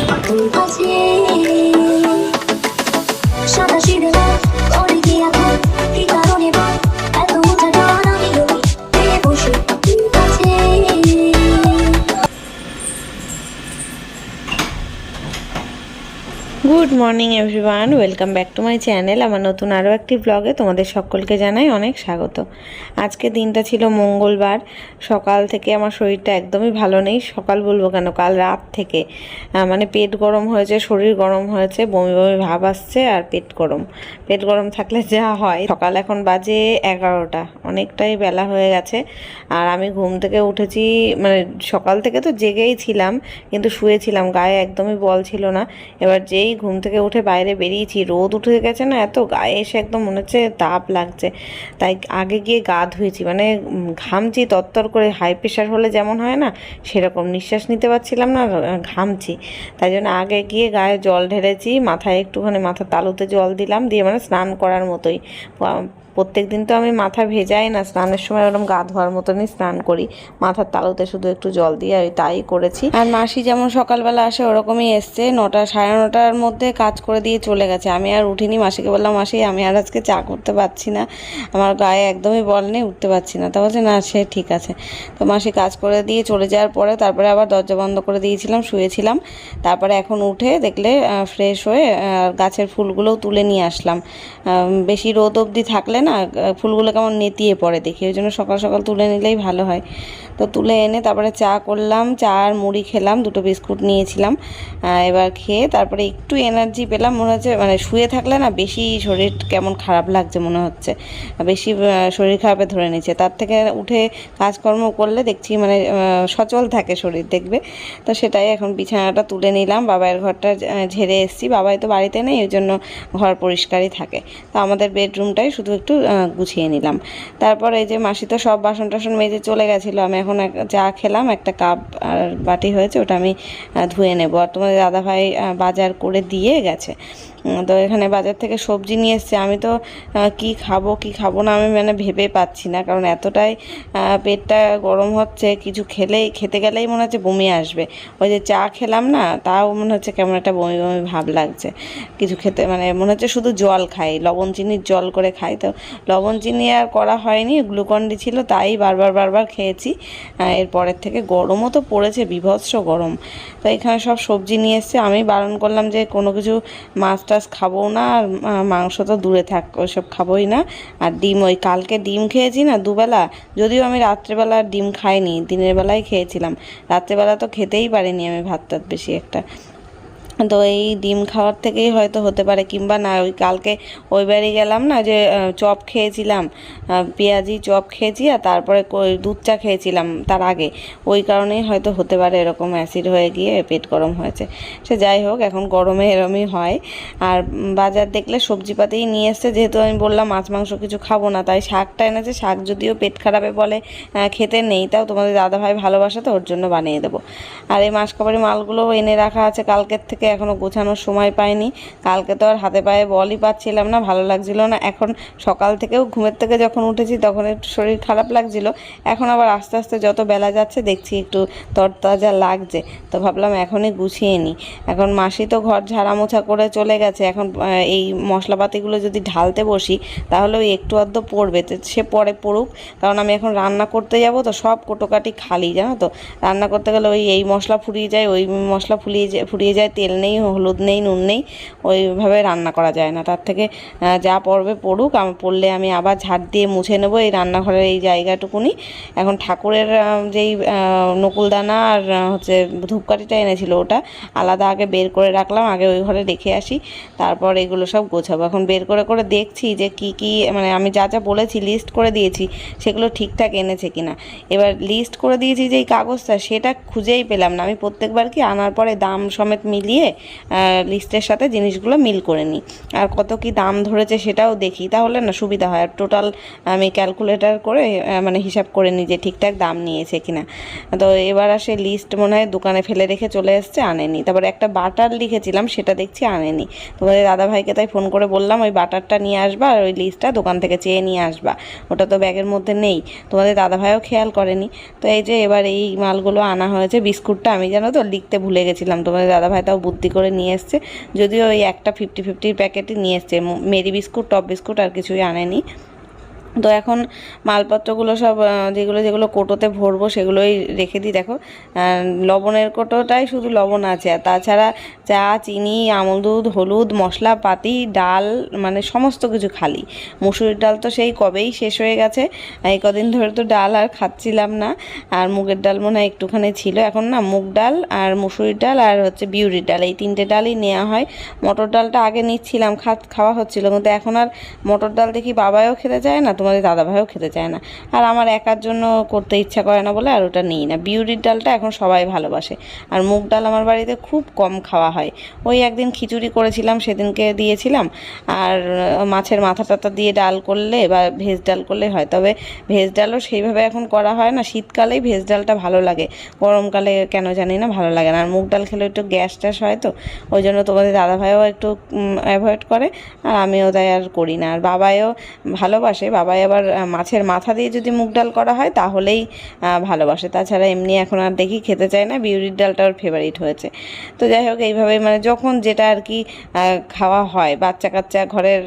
তোর morning, everyone. Welcome back to my channel. আমার নতুন আরও একটি ব্লগে তোমাদের সকলকে জানাই অনেক স্বাগত। আজকে দিনটা ছিল মঙ্গলবার। সকাল থেকে আমার শরীরটা একদমই ভালো নেই। সকাল বলব কেন? কাল রাত থেকে মানে পেট গরম হয়েছে, শরীর গরম হয়েছে, বমি বমি ভাব আসছে আর পেট গরম। পেট গরম থাকলে যা হয়। সকাল এখন বাজে এগারোটা। অনেকটাই বেলা হয়ে গেছে। আর আমি ঘুম থেকে উঠেছি মানে সকাল থেকে তো জেগেই ছিলাম, কিন্তু শুয়েছিলাম। গায়ে একদমই বল ছিল না। এবার যেই ঘুম থেকে উঠে বাইরে বেরিয়েছি, রোদ উঠে গেছে না এত, গায়ে এসে একদম মনে হচ্ছে তাপ লাগছে। তাই আগে গিয়ে গা ধুয়েছি মানে ঘামছি, তত্তর করে হাই প্রেশার হলে যেমন হয় না, সেরকম নিঃশ্বাস নিতে পারছিলাম না, ঘামছি। তাই জন্য আগে গিয়ে গায়ে জল ঢেলেছি, মাথায় একটুখানি মাথার তালুতে জল দিলাম, দিয়ে মানে স্নান করার মতোই। প্রত্যেক দিন তো আমি মাথা ভেজাই না, স্নানের সময় ওরকম গা ধোয়ার মতনই স্নান করি। মাথার তালুতে শুধু একটু জল দিয়ে আমি তাই করেছি। আর মাসি যেমন সকালবেলা আসে ওরকমই এসছে, নটা, সাড়ে নটার মধ্যে কাজ করে দিয়ে চলে গেছে। আমি আর উঠিনি, মাসিকে বললাম, মাসি, আমি আর আজকে চা করতে পারছি না, আমার গায়ে একদমই বল নেই, উঠতে পারছি না। তা বলছে, না, সে ঠিক আছে। তো মাসি কাজ করে দিয়ে চলে যাওয়ার পরে তারপরে আবার দরজা বন্ধ করে দিয়েছিলাম, শুয়েছিলাম। তারপরে এখন উঠে দেখলে ফ্রেশ হয়ে গাছের ফুলগুলোও তুলে নিয়ে আসলাম। বেশি রোদ অবধি থাকলে না আহ, ফুলগুলো কেমন নেতিয়ে পড়ে দেখি। ওই জন্য সকাল সকাল তুলে নিলেই ভালো হয়। তো তুলে এনে তারপরে চা করলাম চা আর মুড়ি খেলাম, দুটো বিস্কুট নিয়েছিলাম এবার খেয়ে তারপরে একটু এনার্জি পেলাম, মনে হচ্ছে মানে শুয়ে থাকলে না বেশি শরীর কেমন খারাপ লাগছে মনে হচ্ছে বেশি শরীর খারাপে ধরে নিচ্ছে, তার থেকে উঠে কাজকর্ম করলে দেখছি মানে সচল থাকে শরীর দেখবে, তো সেটাই এখন বিছানাটা তুলে নিলাম বাবার ঘরটা ঝেড়ে এসেছি, বাবাই তো বাড়িতে নেই, ওই জন্য ঘর পরিষ্কারই থাকে, তো আমাদের বেডরুমটাই শুধু একটু গুছিয়ে নিলাম, তারপর এই যে মাসি তো সব বাসন টাসন মেজে চলে গেছিল, আমি এখন এক- চা খেলাম, একটা কাপ আর বাটি হয়েছে, ওটা আমি ধুয়ে নেব। আর তোমাদের দাদাভাই বাজার করে দিয়ে গেছে। তো এখানে বাজার থেকে সবজি নিয়ে এসছে। আমি তো কি খাব কি খাব না আমি মানে ভেবে পাচ্ছি না। কারণ এতটাই পেটটা গরম হচ্ছে, কিছু খেলেই, খেতে গেলেই মনে হচ্ছে বমি আসবে। ওই যে চা খেলাম না, তাও মনে হচ্ছে কেমন একটা বমি বমি ভাব লাগছে। কিছু খেতে মানে মনে হচ্ছে শুধু জল খাই, লবণ চিনির জল করে খাই। তো লবণ চিনি আর করা হয়নি গ্লুকন্ডি ছিল, তাই বারবার বারবার খেয়েছি। এরপরের থেকে গরমও তো পড়েছে, বিভৎস গরম। তো এখানে সব সবজি নিয়ে এসছে। আমি বারণ করলাম যে কোনো কিছু মাছ টাছ খাব না, আর মাংস তো দূরে থাক, ওইসব খাবোই না। আর ডিম, ওই কালকে ডিম খেয়েছি না দুবেলা, যদিও আমি রাত্রেবেলা ডিম খাইনি, দিনের বেলায় খেয়েছিলাম। রাত্রেবেলা তো খেতেই পারিনি আমি ভাত টাত বেশি একটা। তো এই ডিম খাওয়ার থেকেই হয়তো হতে পারে, কিংবা না, ওই কালকে ওই বাড়ি গেলাম না যে চপ খেয়েছিলাম পেঁয়াজি চপ খেয়েছি আর তারপরে দুধ চা খেয়েছিলাম তার আগে। ওই কারণেই হয়তো হতে পারে এরকম অ্যাসিড হয়ে গিয়ে পেট গরম হয়েছে। সে যাই হোক, এখন গরমে এরমই হয়। আর বাজার দেখলে সবজিপাতিই নিয়ে এসছে, যেহেতু আমি বললাম মাছ, মাংস কিছু খাব না, তাই শাকটা এনেছে। শাক যদিও পেট খারাপে বলে খেতে নেই, তাও তোমাদের দাদাভাই ভালোবাসা, তো ওর জন্য বানিয়ে দেবো। আর এই মাসকাবারি মালগুলো এনে রাখা আছে কালকের থেকে। এখনও গোছানোর সময় পাইনি। কালকে তো আর হাতে পায়ে বলই পাচ্ছিলাম না, ভালো লাগছিল না। এখন সকাল থেকেও ঘুমের থেকে যখন উঠেছি তখন একটু শরীর খারাপ লাগছিল। এখন আবার আস্তে আস্তে যত বেলা যাচ্ছে দেখছি একটু তরতাজা লাগছে। তো ভাবলাম এখনই গুছিয়ে নিই এখন মাসি তো ঘর ঝাড়া মোছা করে চলে গেছে। এখন এই মশলাপাতিগুলো যদি ঢালতে বসি তাহলে ওই একটু আধ পড়বে। তো সে পরে পড়ুক। কারণ আমি এখন রান্না করতে যাব তো সব কোটোকাটি খালি, জানো তো? রান্না করতে গেলে ওই এই মশলা ফুরিয়ে যায়, ওই মশলা ফুলিয়ে যায়, ফুরিয়ে যায়, তেল নেই, হলুদ নেই, নুন নেই, ওইভাবে রান্না করা যায় না। তার থেকে যা পড়বে পড়ুক পড়লে আমি আবার ঝাড় দিয়ে মুছে নেব এই রান্নাঘরের এই জায়গাটুকুনি। এখন ঠাকুরের যেই নকুলদানা আর হচ্ছে ধূপকাঠিটা এনেছিল ওটা, আলাদা আগে বের করে রাখলাম, আগে ওই ঘরে রেখে আসি, তারপর এগুলো সব গোছাবো। এখন বের করে করে দেখছি যে কি কি মানে আমি যা যা বলেছি লিস্ট করে দিয়েছি, সেগুলো ঠিকঠাক এনেছে কিনা। এবার লিস্ট করে দিয়েছি যে এই কাগজটা, সেটা খুঁজেই পেলাম না। আমি প্রত্যেকবার কি আনার পরে দাম সমেত মিলিয়ে লিস্টের সাথে জিনিসগুলো মিল করে নিই। আর কত কি দাম ধরেছে সেটাও দেখি। তাহলে না সুবিধা হয়। আর টোটাল আমি ক্যালকুলেটার করে মানে হিসাব করে নিই যে ঠিকঠাক দাম নিয়েছে কিনা। তো এবার আসে লিস্ট মনে হয় দোকানে ফেলে রেখে চলে এসছে, আনেনি। তারপরে একটা বাটার লিখেছিলাম, সেটা দেখছি আনেনি। তোমাদের দাদাভাইকে তাই ফোন করে বললাম, ওই বাটারটা নিয়ে আসবা আর ওই লিস্টটা দোকান থেকে চেয়ে নিয়ে আসবা। ওটা তো ব্যাগের মধ্যে নেই। তোমাদের দাদাভাইও খেয়াল করেনি। তো এই যে এবার এই মালগুলো আনা হয়েছে, বিস্কুটটা আমি জানো তো লিখতে ভুলে গেছিলাম। তোমাদের দাদাভাই তাও বুদ্ধি করে নিয়ে এসছে। যদিও ওই একটা ফিফটি ফিফটির প্যাকেটই নিয়ে এসছে। মেরি বিস্কুট, টপ বিস্কুট আর কিছুই আনেনি। তো এখন মালপত্রগুলো সব যেগুলো যেগুলো কোটোতে ভরবো সেগুলোই রেখে দিই, দেখো। লবণের কোটোটাই শুধু লবণ আছে। আর তাছাড়া চা, চিনি, আমল দুধ, হলুদ, মশলাপাতি, ডাল মানে সমস্ত কিছু খালি। মুসুরির ডাল তো সেই কবেই শেষ হয়ে গেছে। এই কদিন ধরে তো ডাল আর খাচ্ছিলাম না। আর মুগের ডাল মনে হয় একটুখানি ছিল। এখন না মুগ ডাল আর মুসুরির ডাল আর হচ্ছে বিউরির ডাল, এই তিনটে ডালই নেওয়া হয়। মটর ডালটা আগে নিচ্ছিলাম খাওয়া হচ্ছিল, কিন্তু এখন আর মটর ডাল দেখি বাবাও খেতে চায় না তোমাদের দাদাভাইও খেতে চায় না। আর আমার একার জন্য করতে ইচ্ছা করে না বলে আর ওটা নিই না। বিউরির ডালটা এখন সবাই ভালোবাসে। আর মুগ ডাল আমার বাড়িতে খুব কম খাওয়া হয়। ওই একদিন খিচুড়ি করেছিলাম, সেদিনকে দিয়েছিলাম। আর মাছের মাথা টাথা দিয়ে ডাল করলে বা ভেজ ডাল করলে হয়। তবে ভেজ ডালও সেইভাবে এখন করা হয় না। শীতকালেই ভেজ ডালটা ভালো লাগে। গরমকালে কেন জানি না, ভালো লাগে না। আর মুগ ডাল খেলে একটু গ্যাস ট্যাস হয় তো। ওই জন্য তোমাদের দাদাভাইও একটু অ্যাভয়েড করে। আর আমিও তাই আর করি না। আর বাবাইও ভালোবাসে। বাবাই আবার মাছের মাথা দিয়ে যদি মুগ ডাল করা হয় তাহলেই ভালোবাসে। তাছাড়া এমনি এখন আর দেখি খেতে চায় না, বিউরির ডালটা ওর ফেভারিট হয়েছে। তো যাই হোক, এইভাবে মানে যখন যেটা আর কি খাওয়া হয় বাচ্চা কাচ্চা ঘরের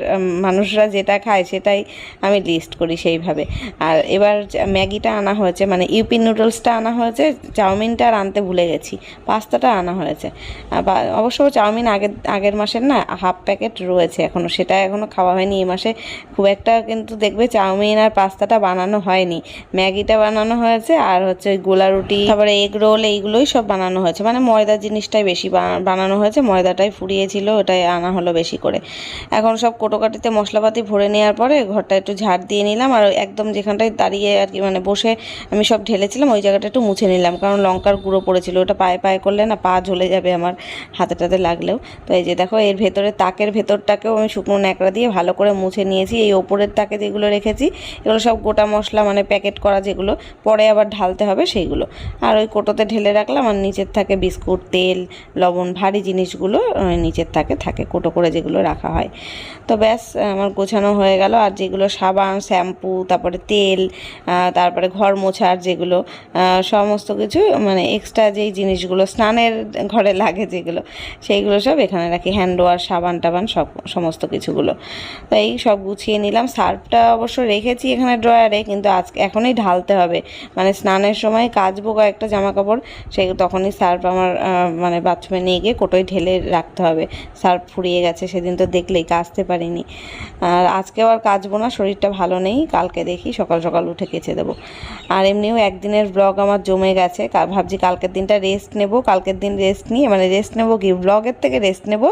মানুষরা যেটা খায় সেটাই আমি লিস্ট করি সেইভাবে। আর এবার ম্যাগিটা আনা হয়েছে মানে ইউপি নুডলসটা আনা হয়েছে, চাউমিনটা আর আনতে ভুলে গেছি। পাস্তাটা আনা হয়েছে। অবশ্য চাউমিন আগের আগের মাসের না হাফ প্যাকেট রয়েছে এখনও সেটা এখনও খাওয়া হয়নি এই মাসে খুব একটা কিন্তু দেখবে চাউমিন আর পাস্তাটা বানানো হয়নি। ম্যাগিটা বানানো হয়েছে আর হচ্ছে গোলা রুটি, তারপরে এগ রোল এইগুলোই সব বানানো হয়েছে। মানে ময়দা জিনিসটাই বেশি বানানো হয়েছে, ময়দাটাই ফুরিয়েছিল, ওটাই আনা হলো বেশি করে। এখন সব কোটোকাটিতে মশলাপাতি ভরে নেওয়ার পরে ঘরটা একটু ঝাড় দিয়ে নিলাম আর একদম যেখানটায় দাঁড়িয়ে আর কি মানে বসে আমি সব ঢেলেছিলাম, ওই জায়গাটা একটু মুছে নিলাম। কারণ লঙ্কার গুঁড়ো পড়েছিল, ওটা পায়ে পায়ে করলে না পা ঝলে যাবে আমার হাতে টাতে লাগলেও। তো এই যে দেখো, এর ভেতরে তাকের ভেতরটাকেও আমি শুকনো ন্যাকড়া দিয়ে ভালো করে মুছে নিয়েছি। এই ওপরের তাকে যেগুলো রেখেছি। এগুলো সব গোটা মশলা মানে প্যাকেট করা যেগুলো, পরে আবার ঢালতে হবে সেইগুলো। আর ওই কোটোতে ঢেলে রাখলাম আর নিচের থাকে বিস্কুট, তেল, লবণ, ভারী জিনিসগুলো নিচের থাকে থাকে কোটো করে যেগুলো রাখা হয়। তো ব্যাস, আমার গোছানো হয়ে গেল। আর যেগুলো সাবান, শ্যাম্পু, তারপরে তেল তারপরে ঘর মোছার যেগুলো সমস্ত কিছু মানে এক্সট্রা যেই জিনিসগুলো স্নানের ঘরে লাগে যেগুলো, সেইগুলো সব এখানে রাখি। হ্যান্ড ওয়াশ সাবান টাবান সব, সমস্ত কিছুগুলো। তো এই সব গুছিয়ে নিলাম। সার্ফটা অবশ্য রেখেছি এখানে ড্রয়ারে, কিন্তু আজকে এখনই ঢালতে হবে। মানে স্নানের সময় কাচবো কয়েকটা জামা কাপড় সেই তখনই সার্ফ আমার মানে বাথরুমে নিয়ে গিয়ে কোটোয় ঢেলে রাখতে হবে। সার্ফ ফুরিয়ে গেছে, সেদিন তো দেখলেই কাচতে পারিনি। আর আজকে আর কাচবো না, শরীরটা ভালো নেই। কালকে দেখি, সকাল সকাল উঠে কেচে দেবো। আর এমনিও একদিনের ব্লগ আমার জমে গেছে। ভাবছি কালকের দিনটা রেস্ট নেব, কালকের দিন রেস্ট নিয়ে মানে রেস্ট নেব কি, ব্লগের থেকে রেস্ট নেব,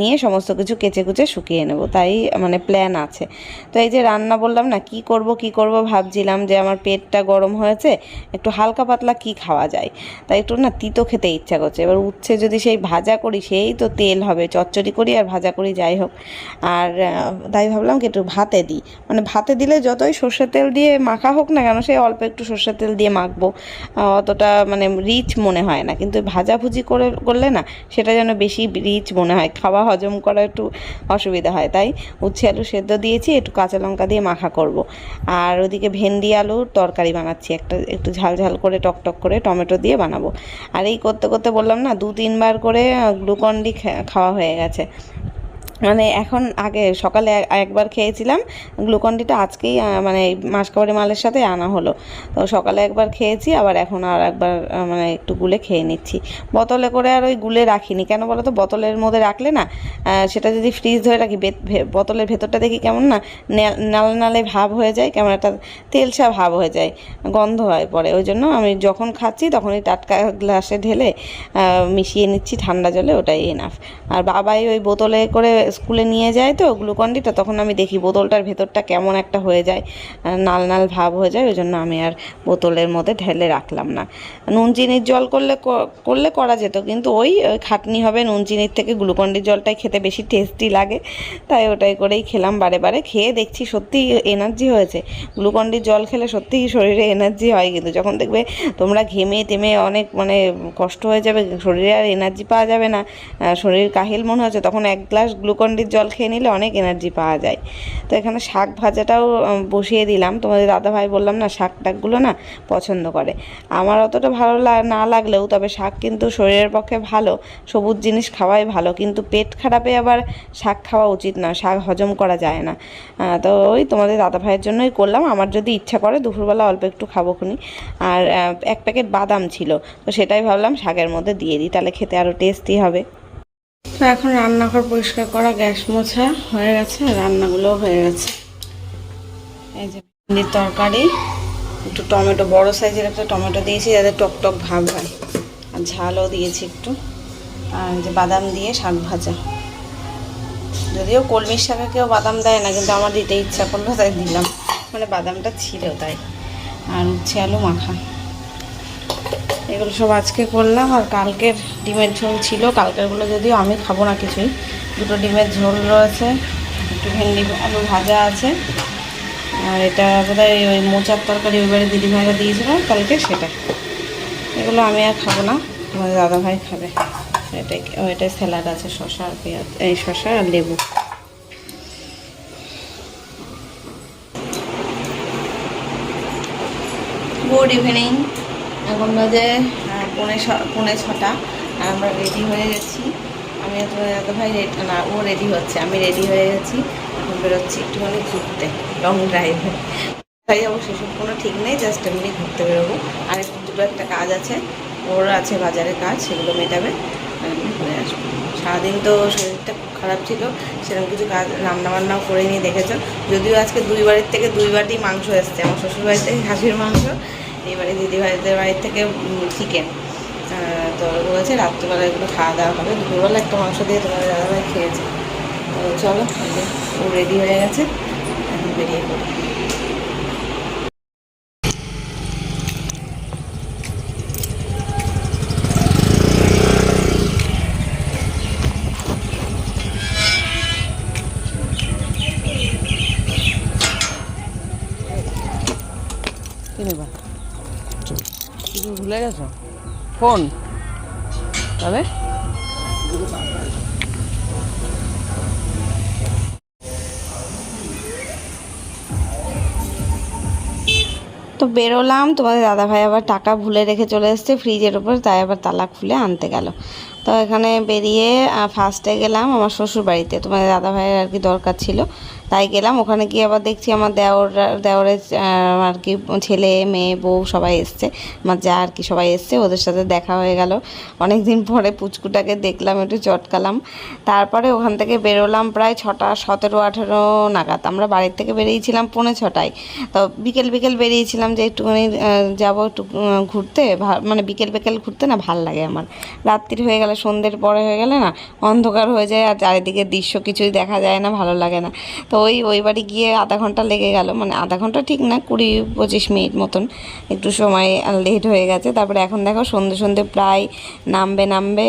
নিয়ে সমস্ত কিছু কেচে কুচে শুকিয়ে নেব, তাই মানে প্ল্যান আছে। তো এই যে রান্না বললাম না কি করব কি করব ভাবছিলাম যে আমার পেটটা গরম হয়েছে, একটু হালকা পাতলা কি খাওয়া যায়। তাই একটু না তিতো খেতে ইচ্ছা করছে। এবার উচ্ছে যদি সেই ভাজা করি, সেই তো তেল হবে, চচ্চড়ি করি আর ভাজা করি যাই হোক। আর তাই ভাবলাম কি একটু ভাতে দিই। মানে ভাতে দিলে যতই সর্ষের তেল দিয়ে মাখা হোক না কেন, সেই অল্প একটু সর্ষের তেল দিয়ে মাখবো। অতটা মানে রিচ মনে হয় না। কিন্তু ভাজাভুজি করে, করলে না সেটা যেন বেশি রিচ মনে হয়। খাওয়া হজম করা একটু অসুবিধা হয়। তাই উচ্ছে আলু সেদ্ধ দিয়েছি, একটু কাঁচা লঙ্কা দিয়ে মাখা করব। আর ওদিকে ভেন্ডি আলুর তরকারি বানাচ্ছি। একটা, একটু ঝাল ঝাল করে টকটক টক করে টমেটো দিয়ে বানাবো। আর এই করতে করতে বললাম না, দু তিনবার করে গ্লুকন ডি খাওয়া হয়ে গেছে। মানে এখন আগে সকালে একবার খেয়েছিলাম গ্লুকনডিটা আজকেই মানে মাসকাবারি মালের সাথে আনা হলো। তো সকালে একবার খেয়েছি, আবার এখন আর একবার মানে একটু গুলে খেয়ে নিচ্ছি। বোতলে করে আর ওই গুলে রাখিনি। কেন বলো তো বোতলের মধ্যে রাখলে না সেটা যদি ফ্রিজ ধরে রাখি বোতলের ভেতরটা দেখি কেমন নে- নালে নালে ভাব হয়ে যায়, কেমন একটা তেলসা ভাব হয়ে যায়, গন্ধ হয় পরে। ওই জন্য আমি যখন খাচ্ছি তখনই টাটকা গ্লাসে ঢেলে মিশিয়ে নিচ্ছি ঠান্ডা জলে, ওটাই এনাফ আর বাবাই ওই বোতলে করে স্কুলে নিয়ে যায় তো গ্লুকন্ডিটা তখন আমি দেখি বোতলটার ভেতরটা কেমন একটা হয়ে যায় নাল নাল ভাব হয়ে যায় ওই জন্য আমি আর বোতলের মধ্যে ঢেলে রাখলাম না। নুন চিনির জল করলে করলে করা যেত, কিন্তু ওই খাটনি হবে নুন চিনির থেকে গ্লুকন্ডির জলটাই খেতে বেশি টেস্টি লাগে, তাই ওটাই করেই খেলাম বারে বারে, খেয়ে দেখছি সত্যি এনার্জি হয়েছে। গ্লুকন্ডির জল খেলে সত্যিই শরীরে এনার্জি হয়, কিন্তু যখন দেখবে তোমরা ঘেমে টেমে অনেক মানে কষ্ট হয়ে যাবে, শরীরে আর এনার্জি পাওয়া যাবে না শরীর কাহিল মনে হচ্ছে, তখন এক গ্লাস গ্লুকন গ্লুকন্ডির জল খেয়ে নিলে অনেক এনার্জি পাওয়া যায়। তো এখানে শাক ভাজাটাও বসিয়ে দিলাম। তোমাদের দাদাভাই বললাম, না, শাক টাকগুলো না পছন্দ করে। আমার অতটা ভালো না লাগলেও, তবে শাক কিন্তু শরীরের পক্ষে ভালো, সবুজ জিনিস খাওয়াই ভালো। কিন্তু পেট খারাপে আবার শাক খাওয়া উচিত না, শাক হজম করা যায় না। তো ওই তোমাদের দাদা ভাইয়ের জন্যই করলাম। আমার যদি ইচ্ছা করে, দুপুরবেলা অল্প একটু খাব খুনি। আর এক প্যাকেট বাদাম ছিল, তো সেটাই ভাবলাম শাকের মধ্যে দিয়ে দিই, তাহলে খেতে আরও টেস্টি হবে। তো এখন রান্নাঘর পরিষ্কার করা, গ্যাস মোছা হয়ে গেছে, রান্নাগুলোও হয়ে গেছে। এই যে ভেন্ডির তরকারি, একটু টমেটো, বড় সাইজের একটা টমেটো দিয়েছি যাতে টক টক ভাব হয়। আর ঝালও দিয়েছি একটু। আর যে বাদাম দিয়ে শাক ভাজা। যদিও কলমির শাকে কেউ বাদাম দেয় না, কিন্তু আমার দিতে ইচ্ছা করল, তাই দিলাম। মানে বাদামটা ছিল তাই। আর উচ্ছে আলু মাখা। এগুলো সব আজকে করলাম আর কালকের ডিমের ঝোল ছিল। কালকেরগুলো যদিও আমি খাব না কিছুই। দুটো ডিমের ঝোল রয়েছে, একটু ভেন্ডি আলু ভাজা আছে। আর এটা বোধহয় ওই মোচার তরকারি ওইবারে দিদি ভাইরা দিয়েছিল, কালকে সেটা। এগুলো আমি আর খাব না আমার দাদা ভাই খাবে এটাই ও এটাই স্যালাড আছে শশা আর পেঁয়াজ, এই শশা আর লেবু। গুড ইভিনিং এখন বাজে পৌনে পৌনে ছটা, আর আমরা রেডি হয়ে গেছি। আমি তোমার ভাই না, ও রেডি হচ্ছে, আমি রেডি হয়ে গেছি। এখন বেরোচ্ছি একটুখানি ঘুরতে লং ড্রাইভে তাই যাব সেসব কোনো ঠিক নেই জাস্ট এমনি ঘুরতে বেরোবো। আর একটু দুটো একটা কাজ আছে, ওর আছে বাজারে কাজ, সেগুলো মেটাবে আমি ঘুরে আসব। সারাদিন তো শরীরটা খারাপ ছিল, সেরকম কিছু কাজ, রান্নাবান্নাও করে নিয়ে দেখেছ? যদিও আজকে দুই বাড়ির থেকে দুই বাটি মাংস এসছে, আমার শ্বশুর বাড়ি থেকে খাসির মাংস এবারে দিদিভাইদের বাড়ির থেকে চিকেন। তো বলেছে রাত্রিবেলা এগুলো খাওয়া দাওয়া হবে। দুপুরবেলা একটা মাংস দিয়ে তোমাদের দাদাভাই খেয়েছে। তো চলো ও রেডি হয়ে গেছে। এখন বেরিয়ে পড়ি কি নেবা কিছু ভুলে গেছো? ফোন। তবে? তো বেরোলাম, তোমাদের দাদাভাই আবার টাকা ভুলে রেখে চলে এসছে ফ্রিজের উপর, তাই আবার তালা খুলে আনতে গেল। তো এখানে বেরিয়ে ফার্স্টে গেলাম আমার শ্বশুর বাড়িতে তোমাদের দাদাভাইয়ের আর কি দরকার ছিল। তাই গেলাম। ওখানে গিয়ে আবার দেখছি আমার দেওর, দেওরের আর কি ছেলে, মেয়ে, বউ সবাই এসছে। আমার যা আর কি সবাই এসছে। ওদের সাথে দেখা হয়ে গেল। অনেক দিন পরে পুচকুটাকে দেখলাম, একটু চটকালাম। তারপরে ওখান থেকে বেরোলাম প্রায় ছটা, সতেরো, আঠেরো নাগাদ। আমরা বাড়ির থেকে বেরিয়েছিলাম পৌনে ছটায়। তো বিকেল বিকেল বেরিয়েছিলাম যে একটুখানি যাব একটু ঘুরতে। মানে বিকেল বিকেল ঘুরতে না, ভালো লাগে আমার। রাত্রির হয়ে গেলে সন্ধ্যের পরে হয়ে গেলে না অন্ধকার হয়ে যায় আর চারিদিকে দৃশ্য কিছুই দেখা যায় না, ভালো লাগে না। তো ওই ওই বাড়ি গিয়ে আধা ঘণ্টা লেগে গেল। মানে আধা ঘণ্টা ঠিক না, কুড়ি পঁচিশ মিনিট মতন। একটু সময় লেট হয়ে গেছে। তারপরে এখন দেখো সন্ধে সন্ধে প্রায় নামবে নামবে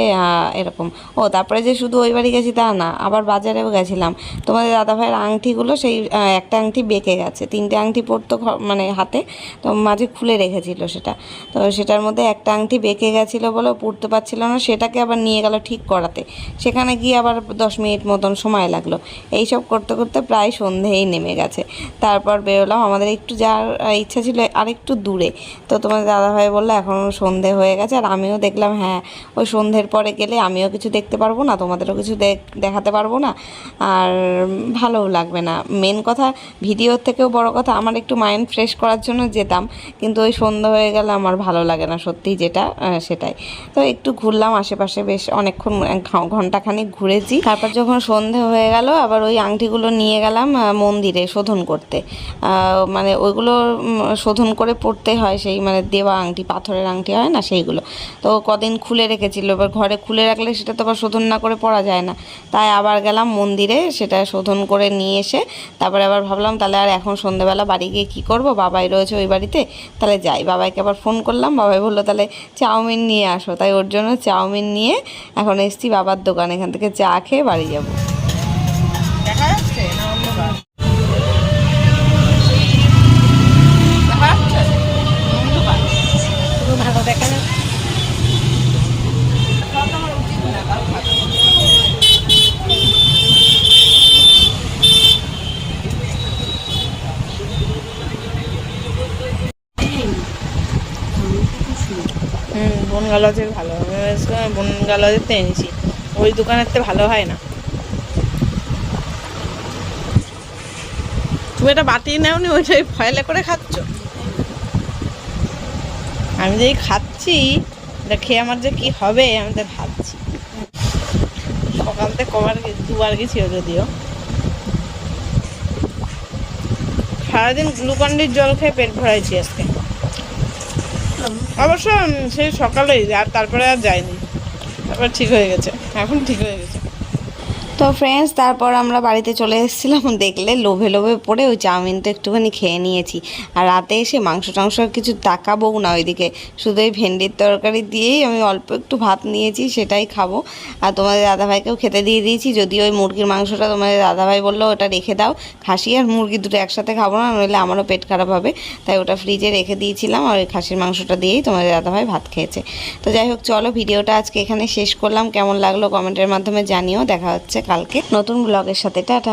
এরকম। ও, তারপরে যে শুধু ওই বাড়ি গেছি তা না, আবার বাজারেও গেছিলাম। তোমাদের দাদা ভাইয়ের আংটিগুলো সেই একটা আংটি বেঁকে গেছে। তিনটে আংটি পরতো মানে হাতে, তো মাঝে খুলে রেখেছিল সেটা। তো সেটার মধ্যে একটা আংটি বেঁকে গেছিল বলে ও পরতে পারছিল না। সেটাকে নিয়ে গেল ঠিক করাতে। সেখানে গিয়ে আবার দশ মিনিট মতন সময় লাগল। এইসব করতে করতে প্রায় সন্ধেই নেমে গেছে। তারপর বেরোলাম। আমাদের একটু আহ, ইচ্ছা ছিল আর একটু দূরে। তো তোমার দাদাভাই বলল এখন সন্ধে হয়ে গেছে। আর আমিও দেখলাম হ্যাঁ ওই সন্ধ্যের পরে গেলে আমিও কিছু দেখতে পারব না তোমাদেরও কিছু দেখ- দেখাতে পারব না। আর ভালোও লাগবে না। মেন কথা ভিডিওর থেকেও বড় কথা আমার একটু মাইন্ড ফ্রেশ করার জন্য যেতাম। কিন্তু ওই সন্ধ্যা হয়ে গেলে আমার ভালো লাগে না সত্যিই যেটা সেটাই। তো একটু ঘুরলাম আশেপাশে। বেশ অনেকক্ষণ ঘ- ঘন্টাখানিক ঘুরেছি। তারপর যখন সন্ধে হয়ে গেল, আবার ওই আংটিগুলো নিয়ে গেলাম মন্দিরে শোধন করতে। মানে ওইগুলো শোধন করে পড়তে হয় সেই মানে দেওয়া আংটি, পাথরের আংটি হয় না সেইগুলো। তো কদিন খুলে রেখেছিল, এবার ঘরে খুলে রাখলে সেটা তো আবার শোধন না করে পড়া যায় না। তাই আবার গেলাম মন্দিরে, সেটা শোধন করে নিয়ে এসে তারপরে আবার ভাবলাম, তাহলে আর এখন সন্ধেবেলা বাড়ি গিয়ে কী করব? বাবাই রয়েছে ওই বাড়িতে, তাহলে যাই। বাবাইকে আবার ফোন করলাম, বাবাই বলল, তাহলে চাউমিন নিয়ে আসো। তাই ওর জন্য চাউমিন নিয়ে নিয়ে এখন এসছি বাবার দোকান এখান থেকে চা খেয়ে বাড়ি যাব। দেখা যাচ্ছে। ভালো হবে। আমি ভেবেছিলাম এনেছি। ওই দোকানের তো ভালো হয় না। তুমি এটা বাটি নেওনি ওইটাই ফয়েলে করে খাচ্ছ? আমি যেই খাচ্ছি খেয়ে আমার যে কি হবে, আমি তো ভাবছি। সকাল থেকে কবার দুবার গেছিল যদিও। সারাদিন গ্লুকন্ডির জল খেয়ে পেট ভরাইছি আজকে। অবশ্য সেই সকালেই, আর তারপরে আর যায়নি তারপর ঠিক হয়ে গেছে। এখন ঠিক হয়ে গেছে। তো ফ্রেন্ডস তারপর আমরা বাড়িতে চলে এসেছিলাম। দেখলে লোভে লোভে পড়ে ওই চাউমিনটা একটুখানি খেয়ে নিয়েছি। আর রাতে এসে মাংস টাংস কিছু তাকাবো না ওইদিকে। শুধু এই ভেন্ডির তরকারি দিয়েই আমি অল্প একটু ভাত নিয়েছি, সেটাই খাব। আর তোমাদের দাদাভাইকেও খেতে দিয়ে দিয়েছি। যদি ওই মুরগির মাংসটা তোমাদের দাদাভাই বলল ওটা রেখে দাও। খাসি আর মুরগি দুটো একসাথে খাব না, নইলে আমারও পেট খারাপ হবে। তাই ওটা ফ্রিজে রেখে দিয়েছিলাম আর ওই খাসির মাংসটা দিয়েই তোমাদের দাদাভাই ভাত খেয়েছে। তো যাই হোক, চলো ভিডিওটা আজকে এখানে শেষ করলাম। কেমন লাগল কমেন্টের মাধ্যমে জানিও। দেখা হচ্ছে কালকে। নতুন ব্লগের সাথে টাটা।